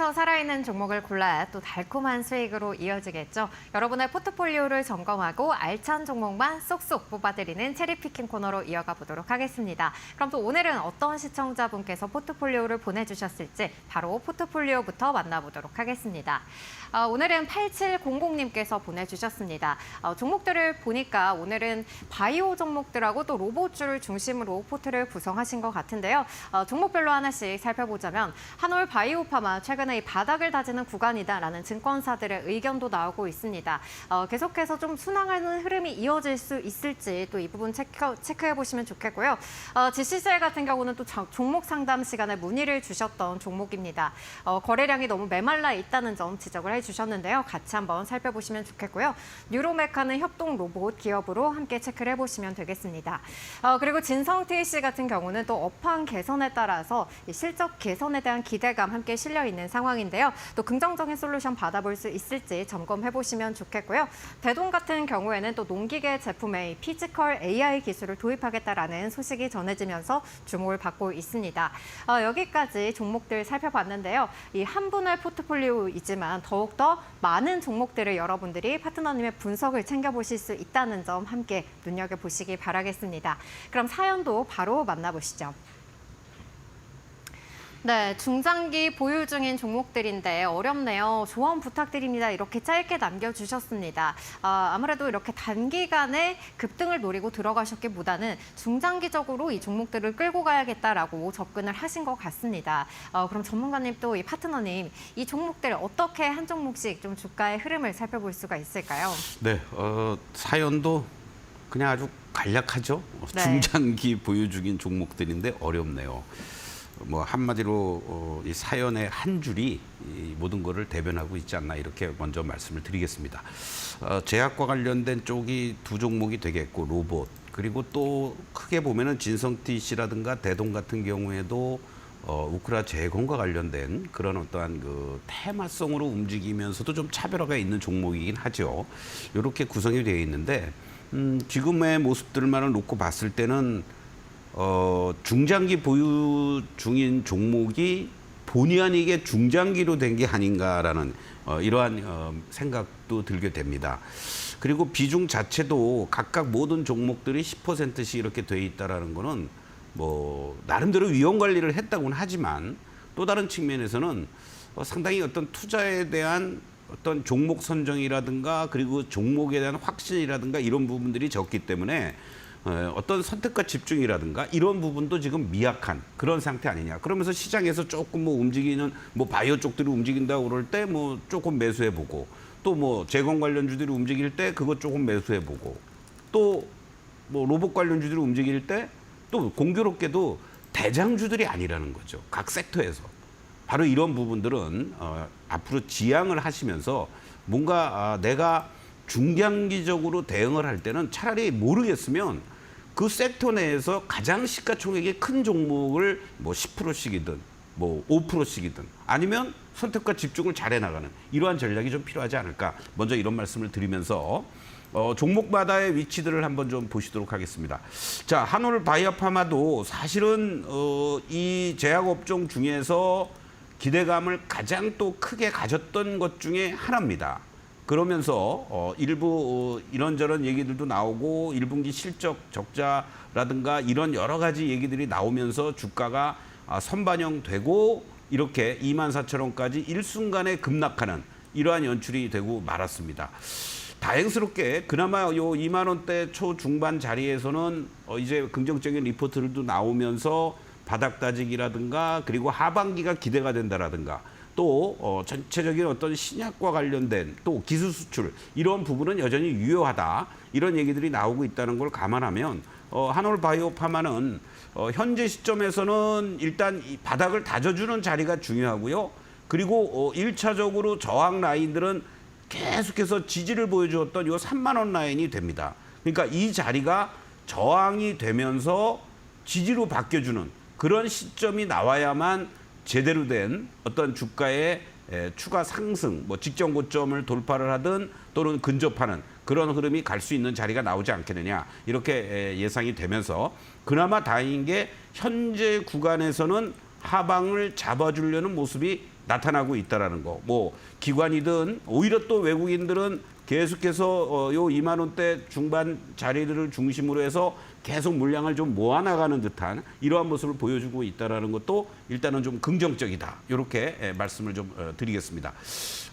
시장에서 살아있는 종목을 골라야 또 달콤한 수익으로 이어지겠죠. 여러분의 포트폴리오를 점검하고 알찬 종목만 쏙쏙 뽑아드리는 체리피킹 코너로 이어가 보도록 하겠습니다. 그럼 또 오늘은 어떤 시청자분께서 포트폴리오를 보내주셨을지 바로 포트폴리오부터 만나보도록 하겠습니다. 어, 오늘은 8700님께서 보내주셨습니다. 어, 종목들을 보니까 오늘은 바이오 종목들하고 또 로봇주를 중심으로 포트를 구성하신 것 같은데요. 어, 종목별로 하나씩 살펴보자면 한올 바이오파마 최근에 이 바닥을 다지는 구간이다라는 증권사들의 의견도 나오고 있습니다. 어, 계속해서 좀 순항하는 흐름이 이어질 수 있을지 또 이 부분 체크, 체크해 보시면 좋겠고요. 어, GCCL 같은 경우는 또 정- 종목 상담 시간에 문의를 주셨던 종목입니다. 어, 거래량이 너무 메말라 있다는 점 지적을 해주셨는데요. 같이 한번 살펴보시면 좋겠고요. 뉴로메카는 협동 로봇 기업으로 함께 체크를 해보시면 되겠습니다. 어, 그리고 진성 TC 같은 경우는 또 업황 개선에 따라서 이 실적 개선에 대한 기대감 함께 실려 있는 상황 인데요. 또 긍정적인 솔루션 받아볼 수 있을지 점검해 보시면 좋겠고요. 대동 같은 경우에는 또 농기계 제품에 이 피지컬 AI 기술을 도입하겠다라는 소식이 전해지면서 주목을 받고 있습니다. 어, 여기까지 종목들 살펴봤는데요. 이 한 분의 포트폴리오이지만 더욱더 많은 종목들을 여러분들이 파트너님의 분석을 챙겨보실 수 있다는 점 함께 눈여겨보시기 바라겠습니다. 그럼 사연도 바로 만나보시죠. 네, 중장기 보유 중인 종목들인데 어렵네요. 조언 부탁드립니다. 이렇게 짧게 남겨주셨습니다. 아, 아무래도 이렇게 단기간에 급등을 노리고 들어가셨기보다는 중장기적으로 이 종목들을 끌고 가야겠다라고 접근을 하신 것 같습니다. 어, 그럼 전문가님 또 이 파트너님 이 종목들 어떻게 한 종목씩 좀 주가의 흐름을 살펴볼 수가 있을까요? 네, 어, 사연도 그냥 아주 간략하죠. 네. 중장기 보유 중인 종목들인데 어렵네요. 뭐 한마디로 어, 이 사연의 한 줄이 이 모든 것을 대변하고 있지 않나 이렇게 먼저 말씀을 드리겠습니다. 어, 제약과 관련된 쪽이 두 종목이 되겠고 로봇 그리고 또 크게 보면은 진성TC라든가 대동 같은 경우에도 어, 우크라 재건과 관련된 그런 어떠한 그 테마성으로 움직이면서도 좀 차별화가 있는 종목이긴 하죠. 이렇게 구성이 되어 있는데 음, 지금의 모습들만을 놓고 봤을 때는 어, 중장기 보유 중인 종목이 본의 아니게 중장기로 된 게 아닌가라는 어, 이러한 어, 생각도 들게 됩니다. 그리고 비중 자체도 각각 모든 종목들이 10%씩 이렇게 돼 있다라는 거는 뭐 나름대로 위험 관리를 했다고는 하지만 또 다른 측면에서는 어, 상당히 어떤 투자에 대한 어떤 종목 선정이라든가 그리고 종목에 대한 확신이라든가 이런 부분들이 적기 때문에 어, 어떤 선택과 집중이라든가 이런 부분도 지금 미약한 그런 상태 아니냐. 그러면서 시장에서 조금 뭐 움직이는 뭐 바이오 쪽들이 움직인다고 그럴 때 뭐 조금 매수해 보고 또 뭐 재건 관련주들이 움직일 때 그것 조금 매수해 보고 또 뭐 로봇 관련주들이 움직일 때 또 공교롭게도 대장주들이 아니라는 거죠. 각 섹터에서. 바로 이런 부분들은 어, 앞으로 지향을 하시면서 뭔가 아, 내가 중장기적으로 대응을 할 때는 차라리 모르겠으면 그 섹터 내에서 가장 시가총액이 큰 종목을 뭐 10%씩이든 뭐 5%씩이든 아니면 선택과 집중을 잘 해 나가는 이러한 전략이 좀 필요하지 않을까 먼저 이런 말씀을 드리면서 어, 종목마다의 위치들을 한번 좀 보시도록 하겠습니다. 자, 한올 바이오파마도 사실은 어, 이 제약업종 중에서 기대감을 가장 또 크게 가졌던 것 중에 하나입니다. 그러면서 어, 일부 어, 이런저런 얘기들도 나오고 1분기 실적 적자라든가 이런 여러 가지 얘기들이 나오면서 주가가 아, 선반영되고 이렇게 2만 4천 원까지 일순간에 급락하는 이러한 연출이 되고 말았습니다. 다행스럽게 그나마 요 2만 원대 초중반 자리에서는 어 이제 긍정적인 리포트들도 나오면서 바닥 다지기라든가 그리고 하반기가 기대가 된다라든가 또 어 전체적인 어떤 신약과 관련된 또 기술 수출 이런 부분은 여전히 유효하다 이런 얘기들이 나오고 있다는 걸 감안하면 어 한올 바이오파마는 어 현재 시점에서는 일단 이 바닥을 다져주는 자리가 중요하고요. 그리고 어 1차적으로 저항 라인들은 계속해서 지지를 보여주었던 요 3만 원 라인이 됩니다. 그러니까 이 자리가 저항이 되면서 지지로 바뀌어주는 그런 시점이 나와야만 제대로 된 어떤 주가의 에, 추가 상승, 뭐 직전 고점을 돌파를 하든 또는 근접하는 그런 흐름이 갈 수 있는 자리가 나오지 않겠느냐 이렇게 에, 예상이 되면서 그나마 다행인 게 현재 구간에서는 하방을 잡아주려는 모습이 나타나고 있다라는 거. 뭐 기관이든 오히려 또 외국인들은 계속해서 어, 요 2만 원대 중반 자리들을 중심으로 해서 계속 물량을 좀 모아나가는 듯한 이러한 모습을 보여주고 있다라는 것도 일단은 좀 긍정적이다. 이렇게 예, 말씀을 좀 어, 드리겠습니다.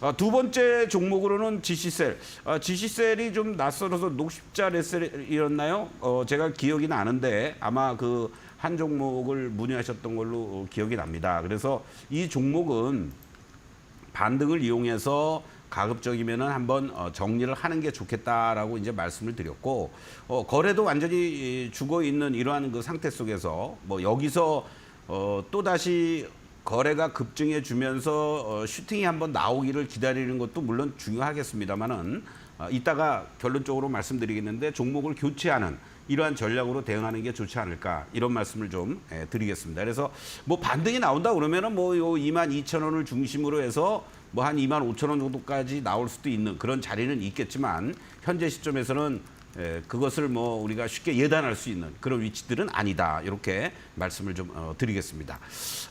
어, 두 번째 종목으로는 GC셀. 어, GC셀이 좀 낯설어서 녹십자 레셀이었나요? 어, 제가 기억이 나는데 아마 그 한 종목을 문의하셨던 걸로 어, 기억이 납니다. 그래서 이 종목은 반등을 이용해서 가급적이면은 한번 어, 정리를 하는 게 좋겠다라고 이제 말씀을 드렸고 어, 거래도 완전히 죽어 있는 이러한 그 상태 속에서 뭐 여기서 어, 또 다시 거래가 급증해 주면서 어, 슈팅이 한번 나오기를 기다리는 것도 물론 중요하겠습니다만은 어, 이따가 결론적으로 말씀드리겠는데 종목을 교체하는 이러한 전략으로 대응하는 게 좋지 않을까 이런 말씀을 좀 예, 드리겠습니다. 그래서 뭐 반등이 나온다 그러면은 뭐 요 2만 2천 원을 중심으로 해서 뭐 한 2만 5천 원 정도까지 나올 수도 있는 그런 자리는 있겠지만 현재 시점에서는 예, 그것을 뭐 우리가 쉽게 예단할 수 있는 그런 위치들은 아니다 이렇게 말씀을 좀 어, 드리겠습니다.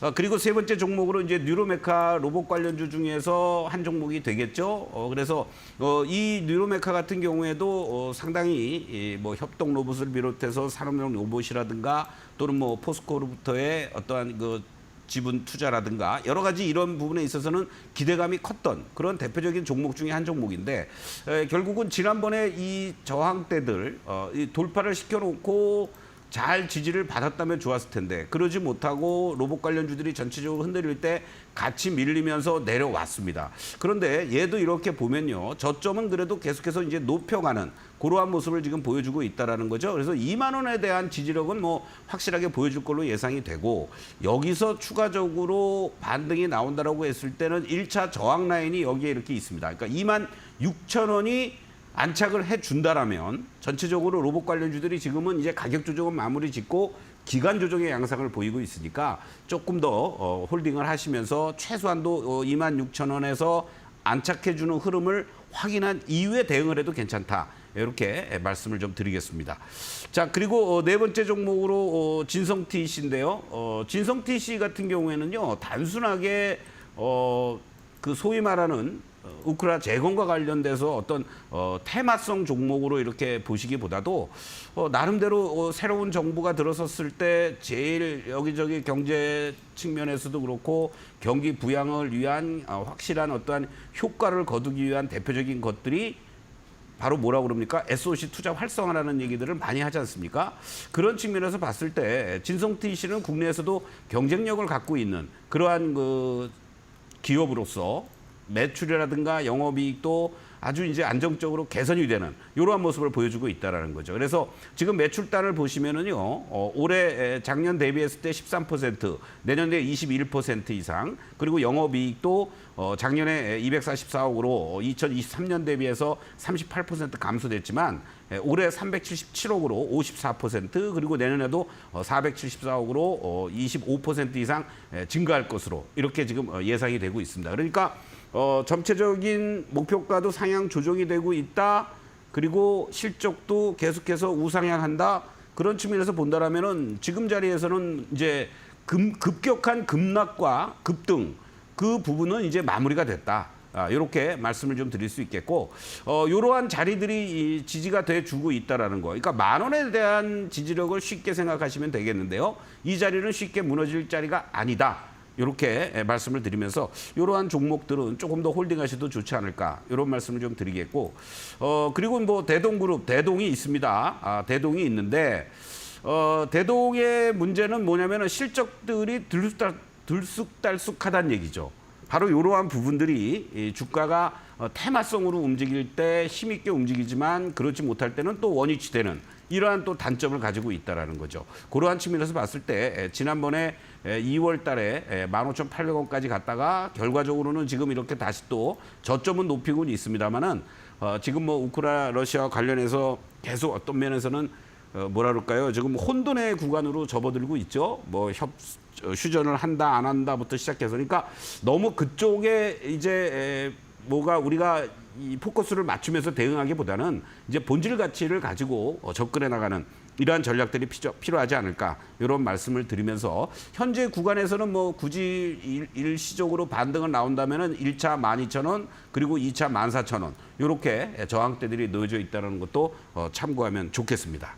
어, 그리고 세 번째 종목으로 이제 뉴로메카 로봇 관련주 중에서 한 종목이 되겠죠. 어, 그래서 어, 이 뉴로메카 같은 경우에도 어, 상당히 이, 뭐 협동 로봇을 비롯해서 산업용 로봇이라든가 또는 뭐 포스코로부터의 어떠한 그 지분 투자라든가 여러 가지 이런 부분에 있어서는 기대감이 컸던 그런 대표적인 종목 중에 한 종목인데 에, 결국은 지난번에 이 저항대들 어, 이 돌파를 시켜놓고 잘 지지를 받았다면 좋았을 텐데 그러지 못하고 로봇 관련주들이 전체적으로 흔들릴 때 같이 밀리면서 내려왔습니다. 그런데 얘도 이렇게 보면요. 저점은 그래도 계속해서 이제 높여가는 그러한 모습을 지금 보여주고 있다라는 거죠. 그래서 2만 원에 대한 지지력은 뭐 확실하게 보여줄 걸로 예상이 되고 여기서 추가적으로 반등이 나온다라고 했을 때는 1차 저항 라인이 여기에 이렇게 있습니다. 그러니까 2만 6천 원이 안착을 해 준다라면 전체적으로 로봇 관련주들이 지금은 이제 가격 조정은 마무리 짓고 기간 조정의 양상을 보이고 있으니까 조금 더 어, 홀딩을 하시면서 최소한도 어, 2만 6천 원에서 안착해 주는 흐름을 확인한 이후에 대응을 해도 괜찮다. 이렇게 말씀을 좀 드리겠습니다. 자 그리고 어, 네 번째 종목으로 어, 진성 TC인데요. 어, 진성 TC 같은 경우에는요 단순하게 어, 그 소위 말하는 어, 우크라 재건과 관련돼서 어떤 어, 테마성 종목으로 이렇게 보시기보다도 어, 나름대로 어, 새로운 정부가 들어섰을 때 제일 여기저기 경제 측면에서도 그렇고 경기 부양을 위한 어, 확실한 어떠한 효과를 거두기 위한 대표적인 것들이 바로 뭐라고 그럽니까? SOC 투자 활성화라는 얘기들을 많이 하지 않습니까? 그런 측면에서 봤을 때 진성T 씨는 국내에서도 경쟁력을 갖고 있는 그러한 그 기업으로서 매출이라든가 영업이익도 아주 이제 안정적으로 개선이 되는 이러한 모습을 보여주고 있다라는 거죠. 그래서 지금 매출단을 보시면은요, 어, 올해 에, 작년 대비했을 때 13%, 내년에 21% 이상, 그리고 영업이익도 어, 작년에 244억으로 2023년 대비해서 38% 감소됐지만 에, 올해 377억으로 54% 그리고 내년에도 어, 474억으로 어, 25% 이상 에, 증가할 것으로 이렇게 지금 어, 예상이 되고 있습니다. 그러니까 어, 전체적인 목표가도 상향 조정이 되고 있다. 그리고 실적도 계속해서 우상향한다. 그런 측면에서 본다라면은 지금 자리에서는 이제 금, 급격한 급락과 급등 그 부분은 이제 마무리가 됐다. 아, 이렇게 말씀을 좀 드릴 수 있겠고, 어, 이러한 자리들이 이 지지가 돼 주고 있다라는 거. 그러니까 만 원에 대한 지지력을 쉽게 생각하시면 되겠는데요. 이 자리는 쉽게 무너질 자리가 아니다. 이렇게 말씀을 드리면서 이러한 종목들은 조금 더 홀딩하셔도 좋지 않을까 이런 말씀을 좀 드리겠고 어 그리고 뭐 대동그룹 대동이 있습니다 아 대동이 있는데 어 대동의 문제는 뭐냐면은 실적들이 들쑥달, 들쑥달쑥하다는 얘기죠 바로 이러한 부분들이 이 주가가 어, 테마성으로 움직일 때 힘있게 움직이지만 그렇지 못할 때는 또 원위치 되는 이러한 또 단점을 가지고 있다라는 거죠. 그러한 측면에서 봤을 때 에, 지난번에 2월 달에 15,800원까지 갔다가 결과적으로는 지금 이렇게 다시 또 저점은 높이고는 있습니다만은 어, 지금 뭐 우크라 러시아 관련해서 계속 어떤 면에서는 어, 뭐라 그럴까요? 지금 혼돈의 구간으로 접어들고 있죠. 뭐 협, 어, 휴전을 한다 안 한다부터 시작해서 그러니까 너무 그쪽에 이제 에, 뭐가 우리가 이 포커스를 맞추면서 대응하기보다는 이제 본질 가치를 가지고 어, 접근해 나가는 이러한 전략들이 피죠- 필요하지 않을까 이런 말씀을 드리면서 현재 구간에서는 뭐 굳이 일, 일시적으로 반등을 나온다면은 1차 12,000원 그리고 2차 14,000원 이렇게 저항대들이 놓여져 있다는 것도 어, 참고하면 좋겠습니다.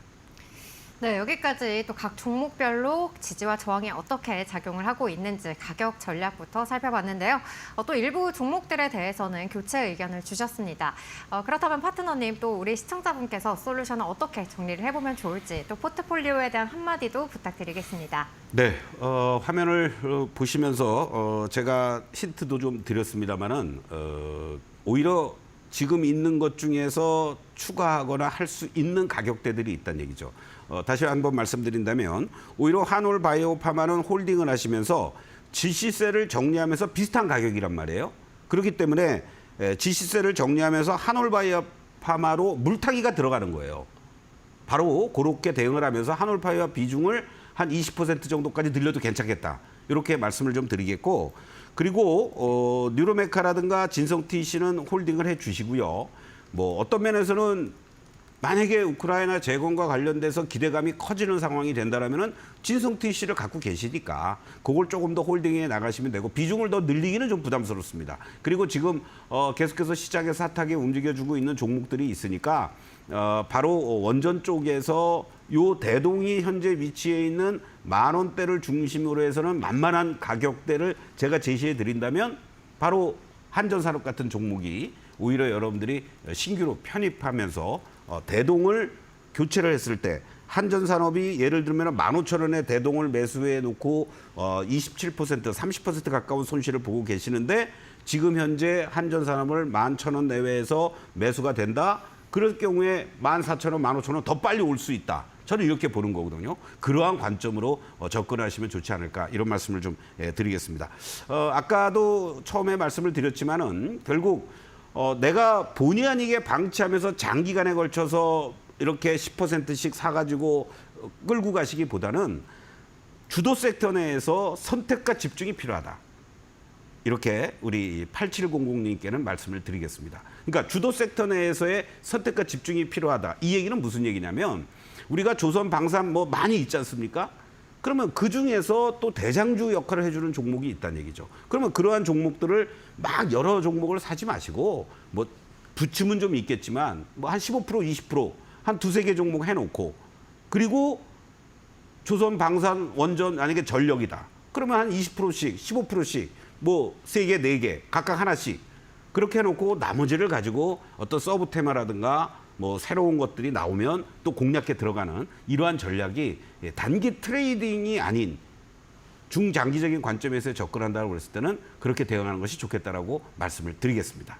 네, 여기까지 또 각 종목별로 지지와 저항이 어떻게 작용을 하고 있는지 가격 전략부터 살펴봤는데요. 어, 또 일부 종목들에 대해서는 교체 의견을 주셨습니다. 어, 그렇다면 파트너님 또 우리 시청자분께서 솔루션을 어떻게 정리를 해보면 좋을지 또 포트폴리오에 대한 한마디도 부탁드리겠습니다. 네, 어, 화면을 어, 보시면서 어, 제가 힌트도 좀 드렸습니다만은 어, 오히려 지금 있는 것 중에서 추가하거나 할 수 있는 가격대들이 있다는 얘기죠. 어, 다시 한번 말씀드린다면 오히려 한올 바이오 파마는 홀딩을 하시면서 지시세를 정리하면서 비슷한 가격이란 말이에요. 그렇기 때문에 에, 지시세를 정리하면서 한올 바이오 파마로 물타기가 들어가는 거예요. 바로 그렇게 대응을 하면서 한올파이와 비중을 한 20% 정도까지 늘려도 괜찮겠다. 이렇게 말씀을 좀 드리겠고 그리고 어, 뉴로메카라든가 진성TC는 홀딩을 해 주시고요. 뭐 어떤 면에서는 만약에 우크라이나 재건과 관련돼서 기대감이 커지는 상황이 된다라면은 진성TC를 갖고 계시니까 그걸 조금 더 홀딩해 나가시면 되고 비중을 더 늘리기는 좀 부담스럽습니다. 그리고 지금 어, 계속해서 시장에서 핫하게 움직여주고 있는 종목들이 있으니까 어, 바로 원전 쪽에서 요 대동이 현재 위치해 있는 만 원대를 중심으로 해서는 만만한 가격대를 제가 제시해 드린다면 바로 한전산업 같은 종목이 오히려 여러분들이 신규로 편입하면서 어, 대동을 교체를 했을 때 한전산업이 예를 들면 만 오천 원에 대동을 매수해 놓고 어, 27% 30% 가까운 손실을 보고 계시는데 지금 현재 한전산업을 만천원 내외에서 매수가 된다. 그럴 경우에 만 사천 원, 만 오천 원더 빨리 올 수 있다. 저는 이렇게 보는 거거든요. 그러한 관점으로 어, 접근하시면 좋지 않을까 이런 말씀을 좀 예, 드리겠습니다. 어, 아까도 처음에 말씀을 드렸지만은 결국 어, 내가 본의 아니게 방치하면서 장기간에 걸쳐서 이렇게 10%씩 사가지고 어, 끌고 가시기보다는 주도 섹터 내에서 선택과 집중이 필요하다. 이렇게 우리 8700님께는 말씀을 드리겠습니다. 그러니까 주도 섹터 내에서의 선택과 집중이 필요하다. 이 얘기는 무슨 얘기냐면 우리가 조선 방산 뭐 많이 있지 않습니까? 그러면 그 중에서 또 대장주 역할을 해주는 종목이 있다는 얘기죠. 그러면 그러한 종목들을 막 여러 종목을 사지 마시고 뭐 부침은 좀 있겠지만 뭐 한 15% 20%한 두세 개 종목 해놓고 그리고 조선 방산 원전 만약에 전력이다. 그러면 한 20%씩, 15%씩 뭐 세 개, 네 개 각각 하나씩 그렇게 해놓고 나머지를 가지고 어떤 서브 테마라든가 뭐 새로운 것들이 나오면 또 공략해 들어가는 이러한 전략이 예, 단기 트레이딩이 아닌 중장기적인 관점에서 접근한다고 그랬을 때는 그렇게 대응하는 것이 좋겠다라고 말씀을 드리겠습니다.